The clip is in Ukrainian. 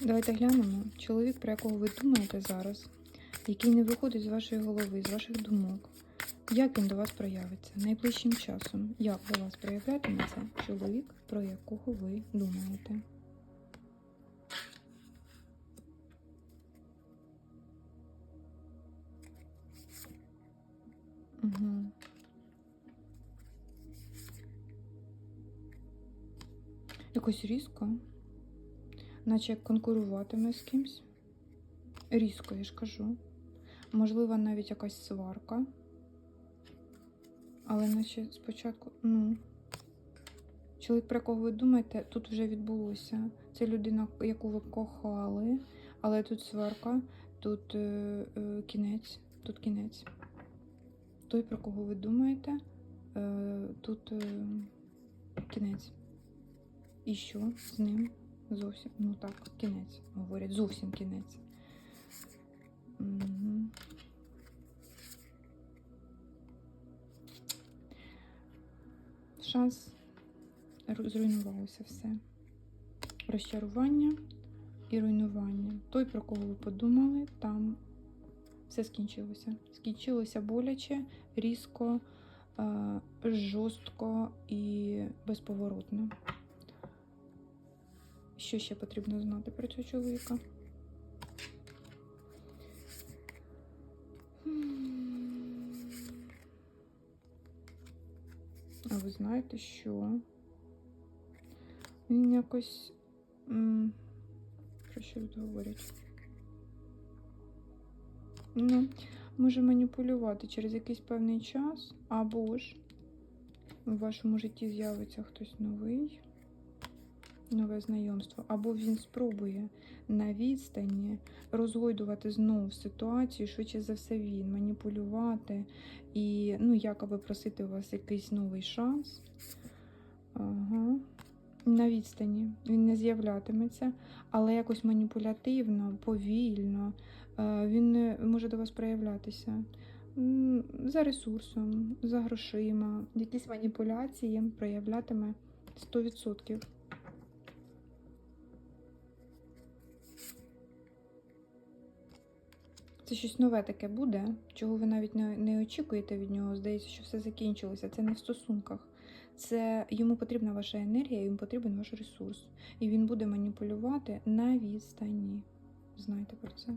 Давайте глянемо. Чоловік, про якого ви думаєте зараз, який не виходить з вашої голови, з ваших думок. Як він до вас проявиться найближчим часом? Як до вас проявлятиметься чоловік, про якого ви думаєте? Угу. Якось різко, наче як конкуруватиме з кимсь. Різко, я ж кажу. Можливо, навіть якась сварка. Але наче спочатку, ну. Чоловік, про кого ви думаєте, тут вже відбулося. Це людина, яку ви кохали, але тут сварка, тут е, е, кінець, тут кінець. Той, про кого ви думаєте, е, тут е, кінець. І що з ним зовсім? Ну так, кінець. Говорять, зовсім кінець. Угу. Шанс ру- зруйнувалося все. Розчарування і руйнування. Той, про кого ви подумали, там все скінчилося. Скінчилося боляче, різко, е, жорстко і безповоротно. Що ще потрібно знати про цього чоловіка? А ви знаєте, що він якось. Про що тут говорять? Ну, може маніпулювати через якийсь певний час, або ж в вашому житті з'явиться хтось новий, нове знайомство, або він спробує на відстані розгойдувати знову ситуацію, швидше за все він маніпулювати і, ну, якоби просити у вас якийсь новий шанс. Ага. На відстані він не з'являтиметься, але якось маніпулятивно, повільно е, він може до вас проявлятися. За ресурсом, за грошима, якісь маніпуляції проявлятиме 100%. Це щось нове таке буде, чого ви навіть не, не очікуєте від нього. Здається, що все закінчилося. Це не в стосунках. Це йому потрібна ваша енергія, йому потрібен ваш ресурс. І він буде маніпулювати на відстані. Знайте про це.